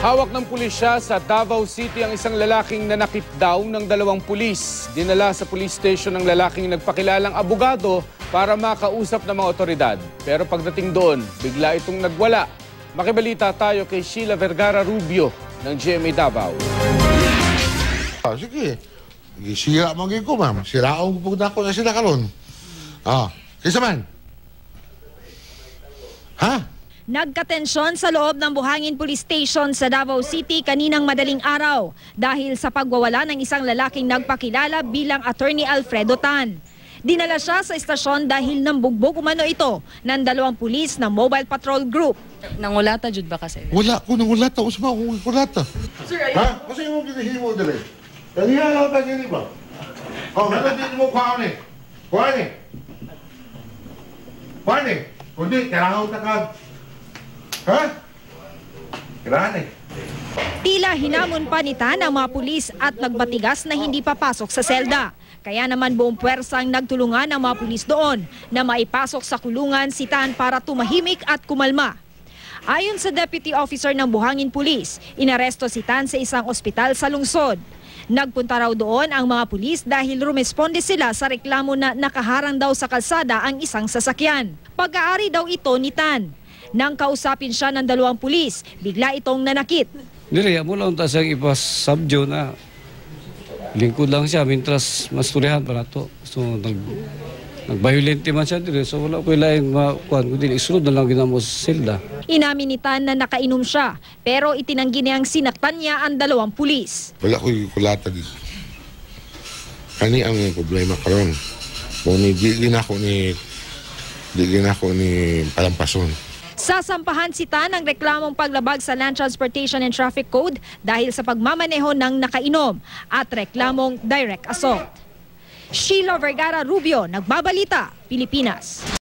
Hawak ng pulisya sa Davao City ang isang lalaking nanakit daw ng dalawang pulis. Dinala sa police station ng lalaking nagpakilalang abogado para makausap ng mga otoridad. Pero pagdating doon, bigla itong nagwala. Makibalita tayo kay Sheila Vergara Rubio ng GMA Davao. Ah, sige. Sira magiging ko, ma'am. Siraong po na ako na sila karon. Ah, kaysa man. Ha? Nagkatensyon sa loob ng Buhangin Police Station sa Davao City kaninang madaling araw dahil sa pagwawala ng isang lalaking nagpakilala bilang Attorney Alfredo Tan. Dinala siya sa istasyon dahil nambugbog umano ito ng dalawang pulis ng Mobile Patrol Group. Nangulata jud ba kasi? Wala ko nang wala ta. Usma ko wala ta. Ha? Kasi mo ginahimo dali. Kaniya lang ta gini ba? Oh, ano din mo kwa ni? Kwa ni? Kwa ni? Kundi, kailangan ta ka. Ha? Kailangan eh. Tila hinamon pa ni Tan ang mga pulis at nagbatigas na hindi papasok sa selda. Kaya naman buong puwersa ang nagtulungan ang mga pulis doon na maipasok sa kulungan si Tan para tumahimik at kumalma. Ayon sa Deputy Officer ng Buhangin Police, inaresto si Tan sa isang ospital sa lungsod. Nagpunta raw doon ang mga pulis dahil rumesponde sila sa reklamo na nakaharang daw sa kalsada ang isang sasakyan. Pag-aari daw ito ni Tan. Nang kausapin siya ng dalawang pulis, bigla itong nanakit. Dili, amo lang ta siyang ipas-subdue na lingkod lang siya mintras masturihan pa na to. So, nag, nag-violente man siya dili. So, wala ko ilaing makuhan. Kundi, isunod na lang ginamo sa silda. Inamin ni Tan na nakainom siya, pero itinanggi niyang sinaktan niya ang dalawang pulis. Wala ko kulata dito. Kani ang problema karon. Kung ni di gina ko ni di gina ko ni palampason. Sasampahan si Tan ng reklamong paglabag sa Land Transportation and Traffic Code dahil sa pagmamaneho ng nakainom at reklamong direct assault. Sheila Vergara Rubio, Nagbabalita, Pilipinas.